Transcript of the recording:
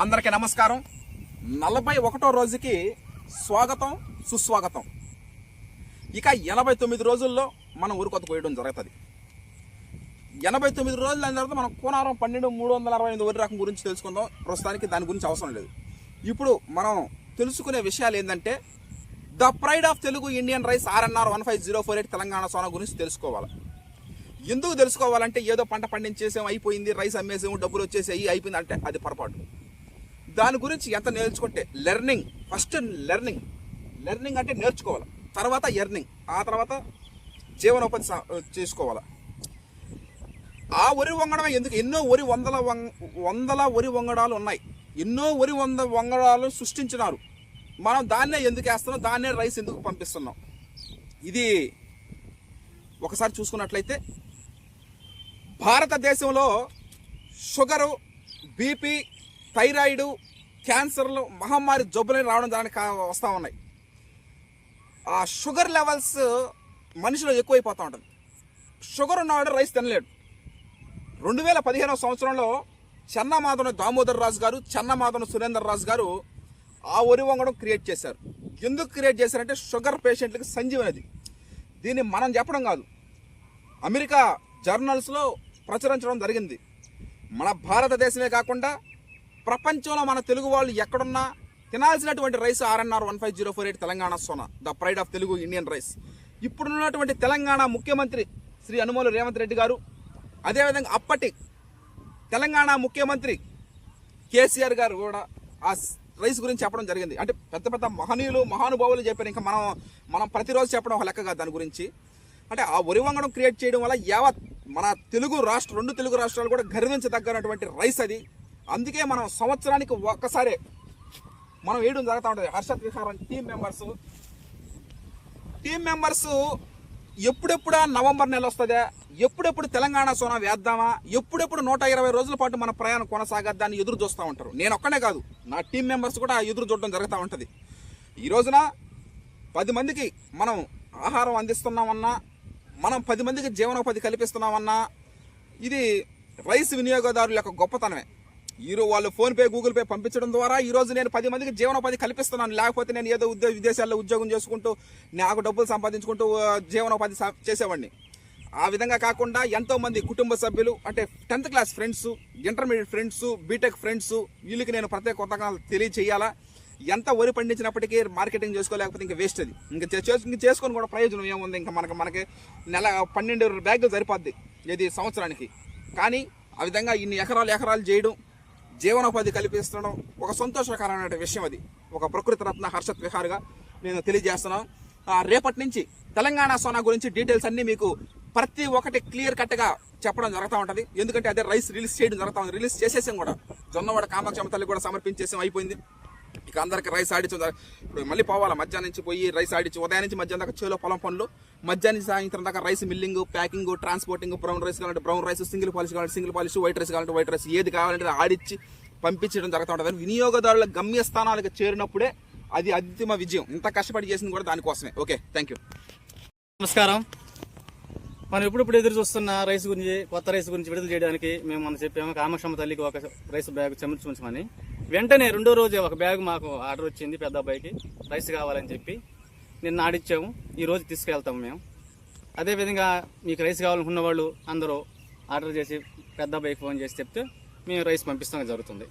అందరికీ నమస్కారం. నలభై ఒకటో రోజుకి స్వాగతం సుస్వాగతం. ఇక ఎనభై తొమ్మిది రోజుల్లో మనం ఊరికొత్త కోయడం జరుగుతుంది. ఎనభై తొమ్మిది రోజులు అయిన తర్వాత మనం కోనారం పన్నెండు మూడు వందల అరవై ఎనిమిది వరి రకం గురించి తెలుసుకుందాం. ప్రస్తుతానికి దాని గురించి అవసరం లేదు. ఇప్పుడు మనం తెలుసుకునే విషయాలు ఏంటంటే the pride of Telugu Indian rice RNR one five zero four eight Telangana Sona గురించి తెలుసుకోవాలి. ఎందుకు తెలుసుకోవాలంటే ఏదో పంట పండించేసాం అయిపోయింది రైస్ అమ్మేసాము డబ్బులు వచ్చేసాయి అయిపోయింది అంటే అది పొరపాటు. దాని గురించి ఎంత నేర్చుకుంటే లెర్నింగ్ ఫస్ట్ లెర్నింగ్. లెర్నింగ్ అంటే నేర్చుకోవాలి. తర్వాత ఎర్నింగ్. ఆ తర్వాత జీవనోపాధి సా- చేసుకోవాలి. ఆ వరి వంగడం ఎందుకు? ఎన్నో వరి వందల వం- వందల వరి వంగడాలు ఉన్నాయి. ఎన్నో వరి వంద వంగడాలు సృష్టించినారు. మనం దాన్నే ఎందుకు వేస్తున్నాం? దాన్నే రైస్ ఎందుకు పంపిస్తున్నాం? ఇది ఒకసారి చూసుకున్నట్లయితే భారతదేశంలో షుగరు బీపీ థైరాయిడ్ క్యాన్సర్లు మహమ్మారి జబ్బులని రావడం దానికి వస్తూ ఉన్నాయి. ఆ షుగర్ లెవెల్స్ మనిషిలో ఎక్కువైపోతూ ఉంటుంది. షుగర్ ఉన్నవాడు రైస్ తినలేడు. రెండు వేల పదిహేనవ సంవత్సరంలో చెన్నమాదన దామోదర్ రాజు గారు చెన్నమాదన సురేందర్ రాజు గారు ఆ ఒరి వంగడం క్రియేట్ చేశారు. ఎందుకు క్రియేట్ చేశారంటే షుగర్ పేషెంట్లకి సంజీవనది దీన్ని మనం చెప్పడం కాదు. అమెరికా జర్నల్స్లో ప్రచురించడం జరిగింది. మన భారతదేశమే కాకుండా ప్రపంచంలో మన తెలుగు వాళ్ళు ఎక్కడున్నా తినాల్సినటువంటి rice RNR one five zero four eight Telangana Sona the pride of Telugu Indian rice. ఇప్పుడున్నటువంటి తెలంగాణ ముఖ్యమంత్రి శ్రీ అనుమోలు రేవంత్ రెడ్డి గారు అదేవిధంగా అప్పటి తెలంగాణ ముఖ్యమంత్రి కేసీఆర్ గారు కూడా ఆ రైస్ గురించి చెప్పడం జరిగింది. అంటే పెద్ద పెద్ద మహనీయులు మహానుభావులు చెప్పారు. ఇంకా మనం మనం ప్రతిరోజు చెప్పడం ఒక లెక్క కాదు దాని గురించి. అంటే ఆ వరి వంగడం క్రియేట్ చేయడం వల్ల యావత్ మన తెలుగు రాష్ట్ర రెండు తెలుగు రాష్ట్రాలు కూడా గర్వించదగ్గనటువంటి రైస్ అది. అందుకే మనం సంవత్సరానికి ఒక్కసారే మనం వేయడం జరుగుతూ ఉంటుంది. హర్షత్ విహారం టీం మెంబర్స్ టీం మెంబర్స్ ఎప్పుడెప్పుడా నవంబర్ నెల వస్తుందా? ఎప్పుడెప్పుడు తెలంగాణ సోనా వేద్దామా? ఎప్పుడెప్పుడు నూట ఇరవై రోజుల పాటు మన ప్రయాణం కొనసాగద్దాన్ని ఎదురు చూస్తూ ఉంటారు. నేను ఒక్కనే కాదు నా టీం మెంబర్స్ కూడా ఎదురు చూడడం జరుగుతూ ఉంటుంది. ఈ రోజున పది మందికి మనం ఆహారం అందిస్తున్నామన్నా మనం పది మందికి జీవనోపాధి కల్పిస్తున్నామన్నా ఇది రైస్ వినియోగదారుల యొక్క గొప్పతనమే. ఈరోజు వాళ్ళు ఫోన్పే గూగుల్ పే పంపించడం ద్వారా ఈ రోజు నేను పది మందికి జీవనోపాధి కల్పిస్తున్నాను. లేకపోతే నేను ఏదో ఉద్యోగ విదేశాల్లో ఉద్యోగం చేసుకుంటూ నాకు డబ్బులు సంపాదించుకుంటూ జీవనోపాధి సా- చేసేవాడిని. ఆ విధంగా కాకుండా ఎంతో మంది కుటుంబ సభ్యులు అంటే tenth class friends intermediate friends BTech friends వీళ్ళకి నేను ప్రత్యేక కొత్తగా తెలియచేయాలా? ఎంత వరి పండించినప్పటికీ మార్కెటింగ్ చేసుకోలేకపోతే ఇంకా వేస్ట్ అది. ఇంకా ఇంక ఇంకా చేసుకొని కూడా ప్రయోజనం ఏముంది? ఇంకా మనకి మనకి నెల పన్నెండు బ్యాగులు సరిపోద్ది ఇది సంవత్సరానికి. కానీ ఆ విధంగా ఇన్ని ఎకరాలు ఎకరాలు చేయడం జీవనోపాధి కల్పిస్తుండడం ఒక సంతోషకరమైన విషయం అది. ఒక ప్రకృతి రత్న హర్షత్ విహార్గా నేను తెలియజేస్తున్నాను ఆ, రేపటి నుంచి తెలంగాణ సోనా గురించి డీటెయిల్స్ అన్నీ మీకు ప్రతి ఒక్కటి క్లియర్ కట్గా చెప్పడం జరుగుతూ ఉంటుంది. ఎందుకంటే అదే రైస్ రిలీజ్ చేయడం జరుగుతూ ఉంది. రిలీజ్ చేసేసాం కూడా. జొన్నవాడ కామాక్షమ్మ తల్లి కూడా సమర్పించేసాం అయిపోయింది. ఇక అందరికి రైస్ ఆడించు ఇప్పుడు మళ్ళీ పోవాలా? మధ్యాహ్నం నుంచి పోయి రైస్ ఆడించి ఉదయం నుంచి మధ్యాహ్నం దాకా చేలో పొలం పనులు. మధ్యాహ్నం సాయంత్రం దాకా rice milling packing transporting brown rice కావాలంటే బ్రౌన్ రైస్ సింగిల్ పాలిష్ కావాలంటే సింగిల్ పాలిష్ వైట్ రైస్ కావాలంటే వైట్ రైస్ ఏది కావాలంటే ఆడించి ఆడిచ్చి పంపించడం జరుగుతూ ఉంటుంది. వినియోగదారుల గమ్యస్థానాలకు చేరినప్పుడే అది అంతిమ విజయం. ఇంత కష్టపడి చేసింది కూడా దానికోసమే. ఓకే థ్యాంక్ యూ నమస్కారం. మనం ఇప్పుడు ఎదురు చూస్తున్న రైస్ గురించి కొత్త రైస్ గురించి విడుదల చేయడానికి మేము మనం చెప్పాము. కామక్షమ్మ తల్లికి ఒక రైస్ బ్యాగ్ చెమర్చుంచమని వెంటనే రెండో రోజే ఒక బ్యాగ్ మాకు ఆర్డర్ వచ్చింది పెద్ద అబ్బాయికి. రైస్ కావాలని చెప్పి నిన్న ఆడిచ్చాము. ఈరోజు తీసుకెళ్తాము మేము. అదేవిధంగా మీకు రైస్ కావాలనుకున్న వాళ్ళు అందరూ ఆర్డర్ చేసి పెద్ద అబ్బాయికి ఫోన్ చేసి చెప్తే మేము రైస్ పంపిస్తాం జరుగుతుంది.